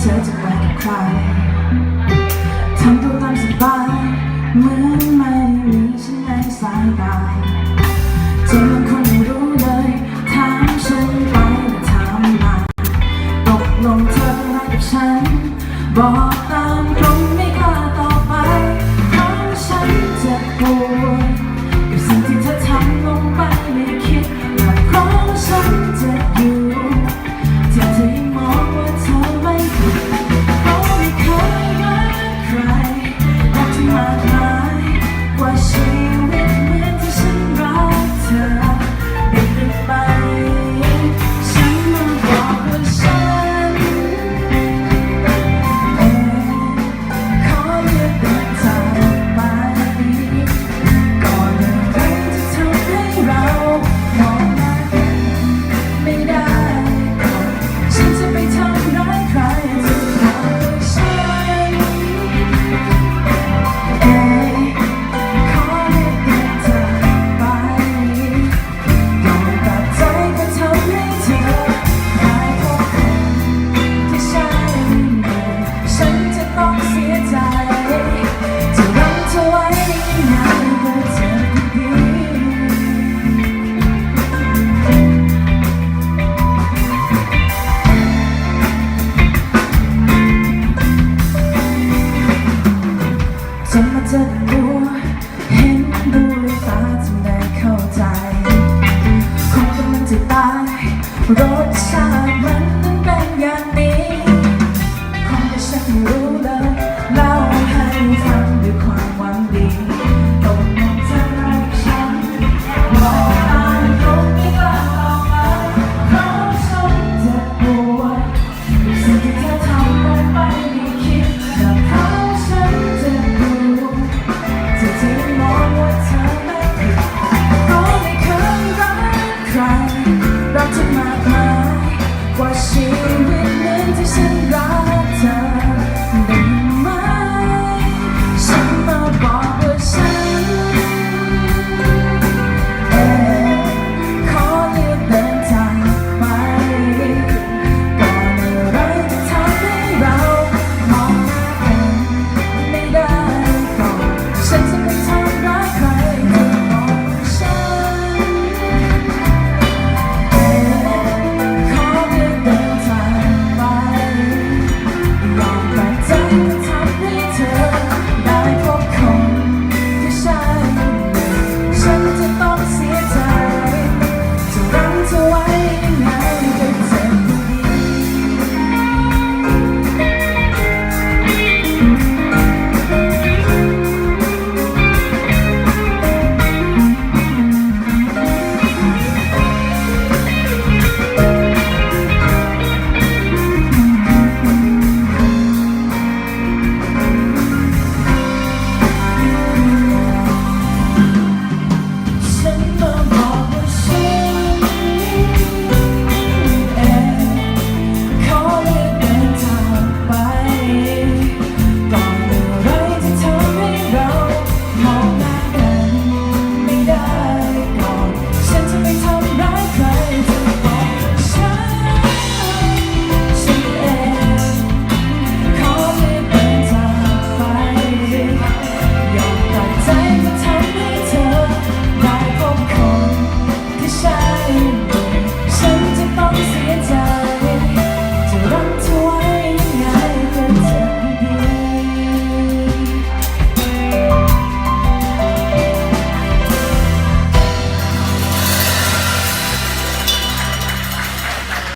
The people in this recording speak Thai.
เธอจะไปกับใครทำตัวตามสบายเหมือนไม่มีฉันในสายตาเธอ 그렇잖아. 生